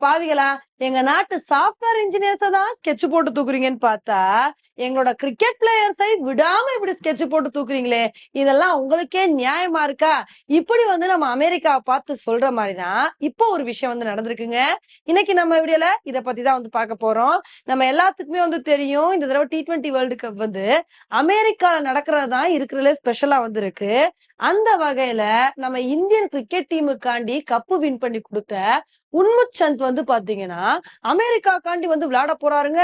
பாவிகளா? எங்க நாட்டு சாஃப்ட்வேர் இன்ஜினியர்ஸை தான் ஸ்கெட்ச் போட்டு தூக்குறீங்கன்னு பார்த்தா எங்களோட கிரிக்கெட் பிளேயர்ஸை விடாம இப்படி ஸ்கெட்ச் போட்டு தூக்குறீங்களே இதெல்லாம் உங்களுக்கே நியாயமா இருக்கா? இப்படி வந்து நம்ம அமெரிக்காவை பார்த்து சொல்ற மாதிரிதான் இப்போ ஒரு விஷயம் வந்து நடந்திருக்குங்க. இன்னைக்கு நம்ம வீடியோல இதை பத்தி தான் வந்து பார்க்க போறோம். நம்ம எல்லாத்துக்குமே வந்து தெரியும் இந்த தடவை டி டுவெண்ட்டி வேர்ல்டு கப் வந்து அமெரிக்கால நடக்கிறது தான் இருக்கிறதுல ஸ்பெஷலா வந்து இருக்கு. அந்த வகையில நம்ம இந்தியன் கிரிக்கெட் டீமுக்காண்டி கப்பு வின் பண்ணி கொடுத்த உன்முத் சந்த் வந்து பாத்தீங்கன்னா அமெரிக்காக்காண்டி வந்து விளையாட போறாருங்க.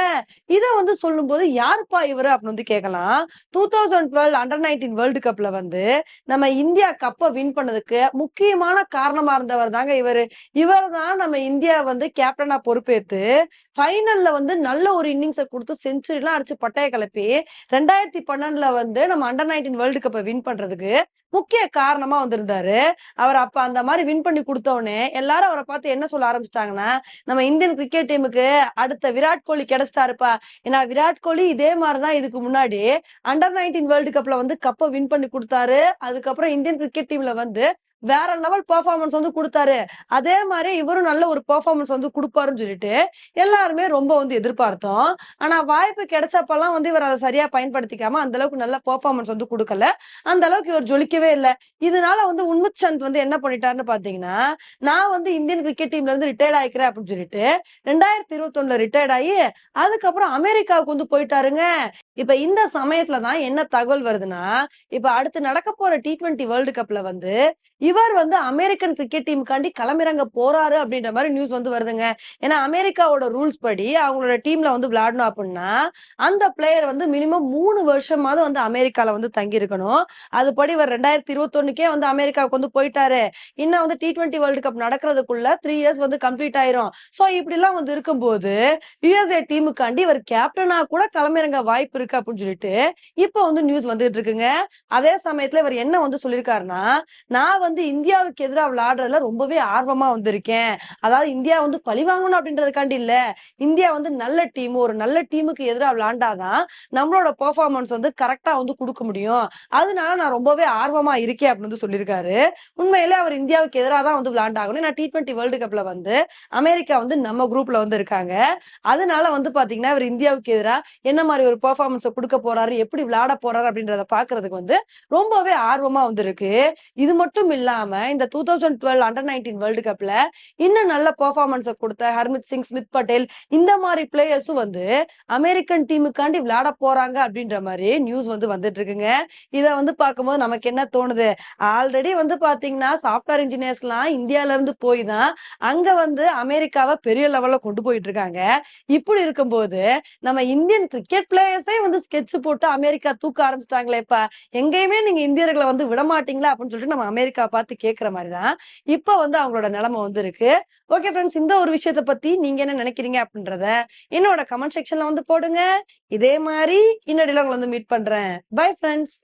இதை வந்து சொல்லும்போது யாருப்பா இவரு அப்படின்னு வந்து கேட்கலாம் two thousand twelve under nineteen world கப்ல வந்து நம்ம இந்தியா கப்பை வின் பண்ணதுக்கு முக்கியமான காரணமா இருந்தவர் தாங்க இவரு. இவர் தான் நம்ம இந்தியா வந்து கேப்டனா பொறுப்பேற்று ஃபைனல்ல வந்து நல்ல ஒரு இன்னிங்ஸை கொடுத்து செஞ்சுரி எல்லாம் அடிச்சு பட்டைய கிளப்பி ரெண்டாயிரத்தி பன்னெண்டுல வந்து நம்ம அண்டர் நைன்டீன் வேர்ல்டு கப்பை வின் பண்றதுக்கு முக்கிய காரணமா வந்திருந்தாரு. அவர் அப்ப அந்த மாதிரி வின் பண்ணி கொடுத்த உடனே எல்லாரும் அவரை பார்த்து என்ன சொல்ல ஆரம்பிச்சிட்டாங்கன்னா நம்ம இந்தியன் கிரிக்கெட் டீமுக்கு அடுத்த விராட் கோலி கிடைச்சிட்டாருப்பா. ஏன்னா விராட் கோலி இதே மாதிரிதான் இதுக்கு முன்னாடி அண்டர் நைன்டீன் வேர்ல்டு கப்ல வந்து கப்பை வின் பண்ணி கொடுத்தாரு. அதுக்கப்புறம் இந்தியன் கிரிக்கெட் டீம்ல வந்து வேற லெவல் பெர்ஃபார்மன்ஸ் வந்து கொடுத்தாரு. அதே மாதிரி இவரும் நல்ல ஒரு பெர்ஃபார்மன்ஸ் வந்து கொடுப்பாருன்னு சொல்லிட்டு எல்லாருமே ரொம்ப வந்து எதிர்பார்த்தோம். ஆனா வாய்ப்பு கிடைச்சப்பெல்லாம் வந்து இவர் அதை சரியா பயன்படுத்திக்காம அந்த அளவுக்கு நல்ல பெர்ஃபார்மன்ஸ் வந்து கொடுக்கல. அந்த அளவுக்கு இவர் ஜொலிக்கவே இல்லை. இதனால வந்து உன்முத் சந்த் வந்து என்ன பண்ணிட்டாருன்னு பாத்தீங்கன்னா நான் வந்து இந்தியன் கிரிக்கெட் டீம்ல இருந்து ரிட்டையர்ட் ஆயிக்கிறேன் அப்படின்னு சொல்லிட்டு ரெண்டாயிரத்தி இருபத்தி ஒண்ணுல ரிட்டையர்ட் ஆகி அதுக்கப்புறம் அமெரிக்காவுக்கு வந்து போயிட்டாருங்க. இப்ப இந்த சமயத்துல தான் என்ன தகவல் வருதுன்னா இப்ப அடுத்து நடக்க போற டி டுவெண்ட்டி வேர்ல்டு கப்ல வந்து இவர் வந்து அமெரிக்கன் கிரிக்கெட் டீமுக்காண்டி களமிறங்க போறாரு அப்படின்ற மாதிரி நியூஸ் வந்து வருதுங்க. ஏன்னா அமெரிக்காவோட ரூல்ஸ் படி அவங்களோட டீம்ல வந்து விளையாடணும் அப்படின்னா அந்த பிளேயர் வந்து மினிமம் மூணு வருஷமாவது வந்து அமெரிக்கால வந்து தங்கி இருக்கணும் அதுபடி இவர் ரெண்டாயிரத்தி இருபத்தொன்னுக்கே வந்து அமெரிக்காவுக்கு வந்து போயிட்டாரு. இன்னும் வந்து டி டுவெண்ட்டி வேர்ல்டு கப் நடக்கிறதுக்குள்ள த்ரீ இயர்ஸ் வந்து கம்ப்ளீட் ஆயிரும். சோ இப்படி எல்லாம் வந்து இருக்கும்போது யுஎஸ்ஏ டீமுக்காண்டி இவர் கேப்டனா கூட களமிறங்க வாய்ப்பு இருக்கு அப்படின்னு சொல்லிட்டு இப்ப வந்து நியூஸ் வந்துட்டு இருக்குங்க. அதே சமயத்துல இவர் என்ன வந்து சொல்லியிருக்காருன்னா நான் வந்து இந்தியாவுக்கு எதிராக விளையாடுறதுல ரொம்பவே ஆர்வமா வந்திருக்கேன். அதாவது இந்தியா வந்து பழி வாங்கணும் அப்படின்றதுக்காண்டி இல்ல. இந்தியா வந்து நல்ல டீம் ஒரு நல்ல டீமுக்கு எதிராக விளையாண்டாதான் நம்மளோட பெர்ஃபார்மன்ஸ் வந்து கரெக்டா வந்து கொடுக்க முடியும். அதனால நான் ரொம்பவே ஆர்வமா இருக்கேன் அப்படின்னு வந்து சொல்லியிருக்காரு. உண்மையிலே அவர் இந்தியாவுக்கு எதிராக தான் வந்து விளையாண்டாகணும். ஏன்னா டி டுவெண்ட்டி வேர்ல்டு கப்ல வந்து அமெரிக்கா வந்து நம்ம குரூப்ல வந்து இருக்காங்க. அதனால வந்து பாத்தீங்கன்னா இவர் இந்தியாவுக்கு எதிராக என்ன மாதிரி ஒரு பெர்ஃபார்மன்ஸை கொடுக்க போறாரு எப்படி விளையாட போறாரு அப்படின்றத பாக்குறதுக்கு வந்து ரொம்பவே ஆர்வமா வந்து இருக்கு இது மட்டும் இல்லாம இந்த two thousand twelve under nineteen world கப்ல இன்னும் நல்ல பெர்ஃபார்மன்ஸை கொடுத்த ஹர்மித் சிங் ஸ்மித் பட்டேல் இந்த மாதிரி பிளேயர்ஸும் வந்து அமெரிக்கன் டீமுக்காண்டி விளையாட போறாங்க அப்படின்ற மாதிரி நியூஸ் வந்து வந்துட்டு இருக்குங்க. இத வந்து பார்க்கும்போது நமக்கு என்ன தோணுது? ஆல்ரெடி வந்து பாத்தீங்கன்னா சாஃப்ட்வேர் இன்ஜினியர்ஸ் எல்லாம் இந்தியால இருந்து போய் தான் அங்க வந்து அமெரிக்காவை பெரிய லெவல்ல கொண்டு போயிட்டு இருக்காங்க. இப்படி இருக்கும்போது நம்ம இந்தியன் கிரிக்கெட் பிளேயர்ஸே வந்து ஸ்கெட்ச் போட்டு அமெரிக்கா தூக்க ஆரம்பிச்சிட்டாங்களே இப்ப எங்கேயுமே நீங்க இந்தியர்களை வந்து விட மாட்டீங்களா அப்படின்னு சொல்லிட்டு நம்ம அமெரிக்கா பார்த்து கேட்கிற மாதிரிதான் இப்ப வந்து அவங்களோட நிலைமை வந்து இருக்கு. ஓகே ஃப்ரெண்ட்ஸ் இந்த ஒரு விஷயத்த பத்தி நீங்க என்ன நினைக்கிறீங்க அப்படின்றத என்னோட கமெண்ட் செக்ஷன்ல வந்து போடுங்க. இதே மாதிரி இன்னடியில் உங்களை வந்து மீட் பண்றேன். Bye friends